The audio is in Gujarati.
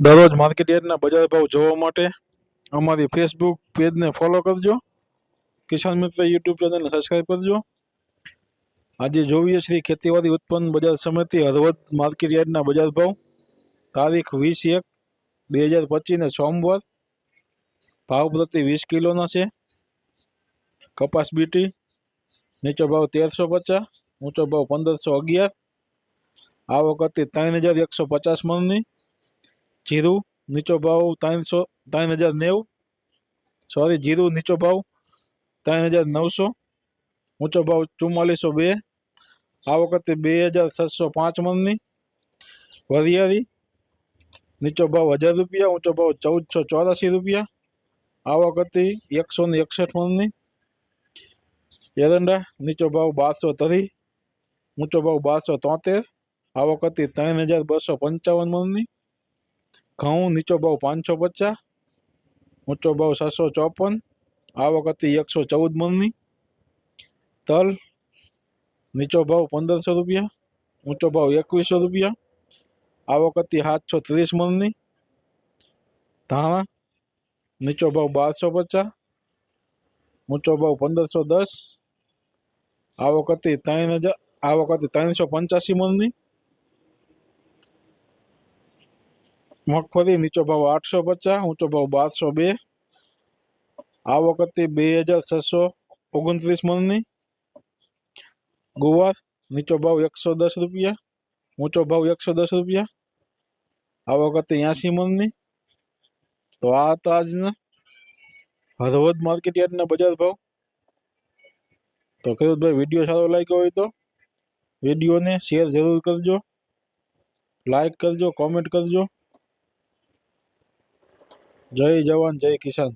દરરોજ માર્કેટ યાર્ડના બજાર ભાવ જોવા માટે અમારી ફેસબુક પેજને ફોલો કરજો. કિસાન મિત્ર યુટ્યુબ ચેનલને સબસ્ક્રાઈબ કરજો. આજે જોઈએ શ્રી ખેતીવાડી ઉત્પન્ન બજાર સમિતિ હળવદ માર્કેટ યાર્ડના બજાર ભાવ. તારીખ વીસ એક બે હજાર પચીસને સોમવાર. ભાવ પ્રતિ વીસ કિલોના છે. કપાસ બીટી, નીચો ભાવ તેરસો પચાસ, ઊંચો ભાવ પંદરસો અગિયાર. આ વખતે ત્રણ હજાર એકસો પચાસ મણની. જીરું, નીચો ભાવ ત્રણસો ત્રણ હજાર નેવું સોરી જીરું, નીચો ભાવ ત્રણ હજાર નવસો ઊંચો ભાવ ચુમ્માલીસો બે. આ વખતે બે હજાર સાતસો પાંચ મણની વરિયાળી. નીચો ભાવ હજાર રૂપિયા, ઊંચો ભાવ ચૌદસો ચોરાસી રૂપિયા. આ વખતે એકસો ને એકસઠ મણની એરંડા. નીચો ભાવ બારસો તરી. ઊંચો ભાવ બારસો તોતેર. આ વખતે ત્રણ હજાર બસો પંચાવન મણની ઘઉં, નીચો ભાવ પાંચસો પચાસ ઊંચો ભાવ સાતસો ચોપન, આવક હતી એકસો ચૌદ મણની. તલ, નીચો ભાવ પંદરસો રૂપિયા, ઊંચો ભાવ એકવીસો રૂપિયા, આવક હતી સાતસો ત્રીસ મણની. ધાણા, નીચો ભાવ બારસો પચાસ, ઊંચો ભાવ પંદરસો દસ, આવક હતી ત્રણ હજાર, આવક હતી ત્રણસો પંચ્યાસી મણની. મગફળી નીચો ભાવ આઠસો પચાસ, ઊંચો ભાવ બારસો બે. આ વખતે બે હજાર છસો ઓગણત્રીસ મણની. ગુવાર નીચો ભાવ એકસો દસ રૂપિયા, ઊંચો ભાવ એકસો દસ રૂપિયા. આ વખતે એંસી મણની. તો આ હતા આજના હળવદ માર્કેટ યાર્ડના બજાર ભાવ. તો ખેડૂતભાઈ, વીડિયો સારો લાગ્યો હોય તો વિડીયોને શેર જરૂર કરજો. લાઈક કરજો, કોમેન્ટ કરજો. જય જવાન જય કિસાન.